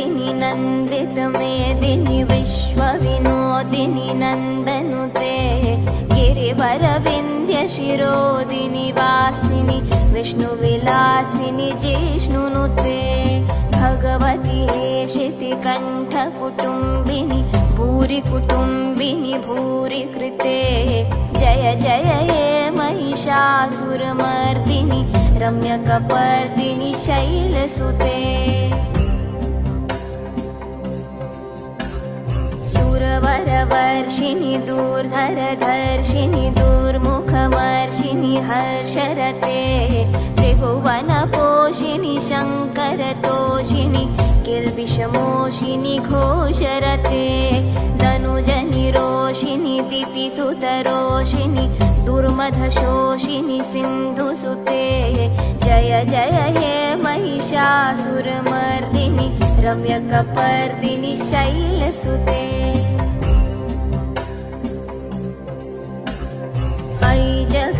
ऐगिरिनन्दिनि नन्दित मेदिनि विश्वविनोदिनि नन्दनुते गिरिवरविन्ध्यशिरोदिनि वासिनि विष्णुविलासिनि जिष्णुनुते भगवति हेशितिकण्ठकुटुम्बिनि भूरि कुटुम्बिनि भूरि कृते जय जय हे महिषासुरमर्दिनि रम्यकपर्दिनि शैलसुते र्षिणि दूर् धर धर्षिणि दुर्मुखमर्षिणि हर्षरते त्रिभुवनपोषिणि शङ्करतोषिणि किल्बिषमोषिणि घोषरते धनुजनि रोषिणि दुर्मधशोषिणि सिन्धुसुते जय जय हे महिषासुरमर्दिनि रम्यकपर्दिनि शैलसुते।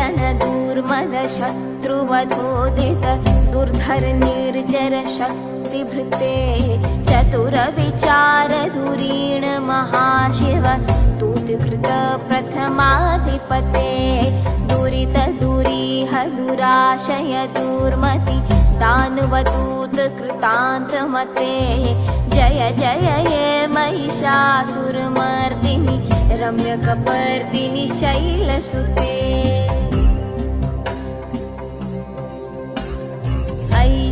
ऐरणदूर्मद शत्रुवधोदित दुर्धर निर्जर शक्तिभृते चतुरविचार धुरीण महाशिव दूतकृत प्रथमाधिपते दुरित दुरीह दुराशय दुर्मति दानवदूत कृतान्तमते जय जय हे महिषासुरमर्दिनि रम्यकपर्दिनि शैलसुते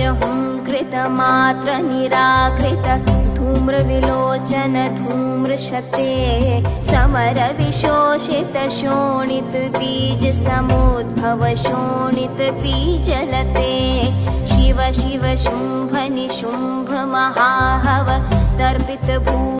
हुङ्कृत मात्र निराकृत धूम्रविलोचन धूम्रशते समर विशोषित शोणित बीज समुद्भव शोणित बीजलते। शिव शिव शुम्भ निशुम्भ महाहव भू